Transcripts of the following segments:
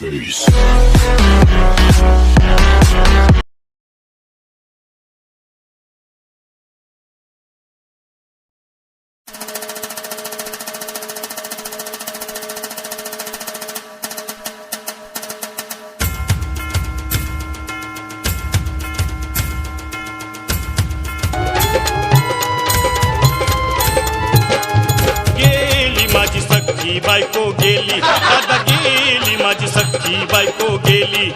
Peace. गेली माझी सख्खी बायको गेली आता गेली माझी सख्खी बायको गेली.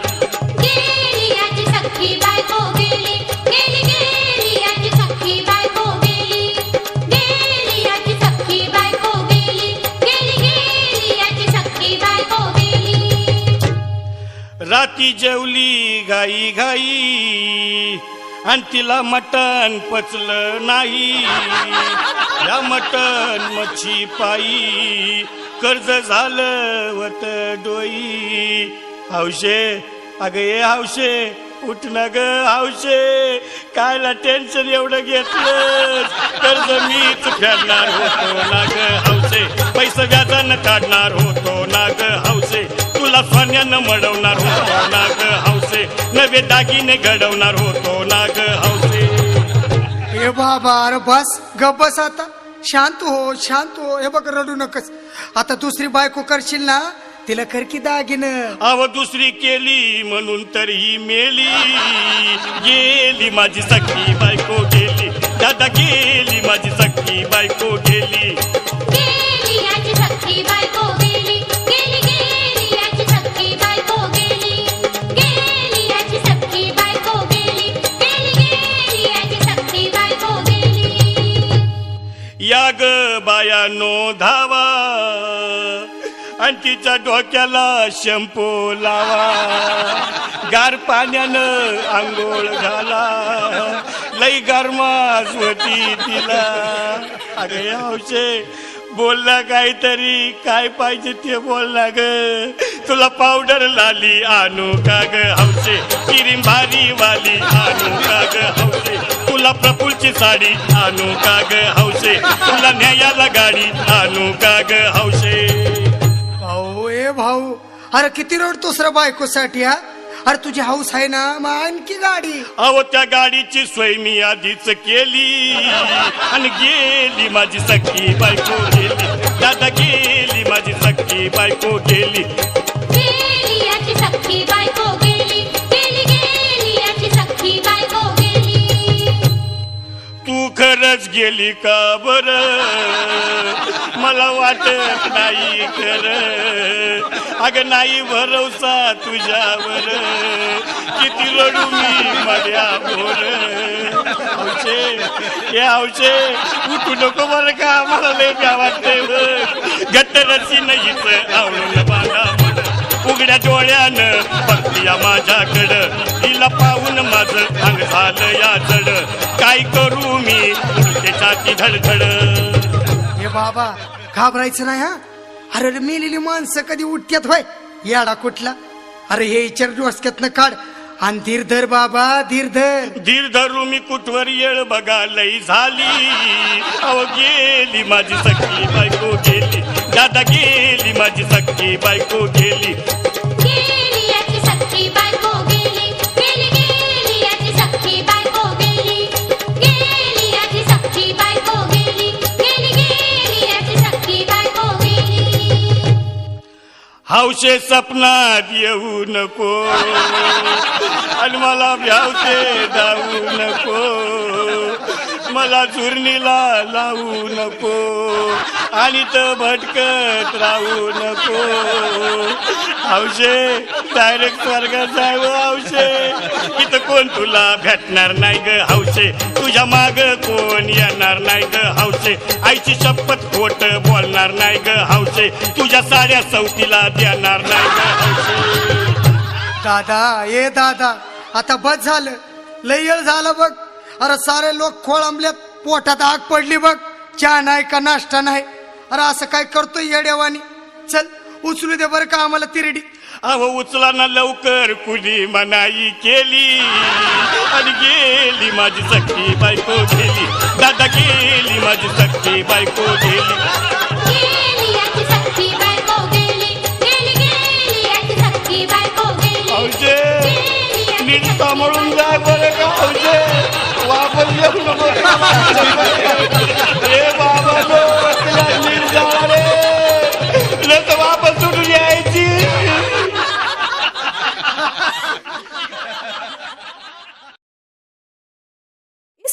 राती जेवली घाई घाई. आणि तिला मटण पचलं नाही. या मटण मच्छी पायी कर्ज झालं वत डोई. हौशे अगं ये हौशे उठ ना ग हौशे. कायला टेन्शन एवढं घेतलं कर्ज मीच फेडणार होतो ना ग हौशे. पैसे व्याजानं काढणार होतो ना ग हौशे. तुला सोन्यानं मडवणार होतो ना ग हौसे नवे दागिने घडवणार होतो ना ग हौसे हे बाबा अरे बस गप बस आता. शांत हो शांत हो. हे बघ रडू नकस. आता दुसरी बायको करशील ना तिला कर की दागिन. अव दुसरी केली म्हणून तर ही मेली. गेली माझी सख्खी बायको गेली. दादा गेली माझी सख्खी बायको गेली. गेली याची सख्खी बायको गेली. गेली गेली याची सख्खी बायको गेली. गेली याची सख्खी बायको गेली. गेली गेली याची सख्खी बायको गेली. या ग बायानो धावा. आणि तिच्या डोक्याला शॅम्पू लावा. गार पाण्यानं आंघोळ घाला. लई गरमास होती तिला. अरे हौशे बोलला काहीतरी काय पाहिजे ते बोलला ग. तुला पावडर लाली आणू का ग? हौशे किरीम भारी वाली आणू का ग? हौशे तुला प्रफुलची साडी आणू का ग? हौशे तुला न्यायाला गाडी आणू का ग? हौशे अरे किती रडतोस रे बायकोसाठी हा? अरे तुझी हाऊस आहे ना मग आणखी गाडी. अहो त्या गाडीची सोय मी आधीच केली. आणि गेली माझी सख्खी बायको गेली. दादा गेली माझी सख्खी बायको गेली. खरंच गेली का बर? मला वाटत नाही कर अग नाही भरोसा तुझ्यावर. किती रडू मी मड्या बोर हौशे हे हौशे उठू नको बरं का? मला लय का वाटते घट्ट रसी नाहीच आवडून बांधा उघड्या डोळ्यानं बघतीया माझ्याकडं. तिला पाहून माझं अंग झालं या जड काय करू मी? छाती धडधड. हे बाबा घाबरायचं नाही हा? अरे रे, मेलेली माणसं कधी उठत्यात होय? याडा कुठला? अरे हे विचार डोसक्यातनं काढ. आणि धीर धर बाबा धीर धर धीर धरू मी कुठवर येळ बघा लई झाली. अव गेली माझी सख्खी बायको गेली. दादा गेली माझी सख्खी बायको गेली. भावशे सपनात येऊ नको. आणि मला भ्यावते जाऊ नको. मला चुरणीला लावू नको. आणि तर भटकत राहू नको. हौशे डायरेक्ट स्वर्गात जाऊ हौशे इथं कोण तुला भेटणार नाही ग हौशे? तुझ्या माग कोण येणार नाही ग हौशे? आईची शपथ खोट बोलणार नाही ग हौशे. तुझ्या साड्या सवतीला देणार नाही ग हौशे. दादा ए दादा आता बस झालं. लय येळ झालं बघ. अरे सारे लोक खोळंबल्यात पोटात आग पडली बघ. चहा नाही का नाश्ता नाही? अरे असं काय करतोय येड्यावानी? चल. उचलू दे बरं का आम्हाला तिरडी. अहो उचला ना लवकर कुणी मनाई केली. आणि गेली माझी सख्खी बायको गेली. दादा गेली माझी सख्खी बायको गेली.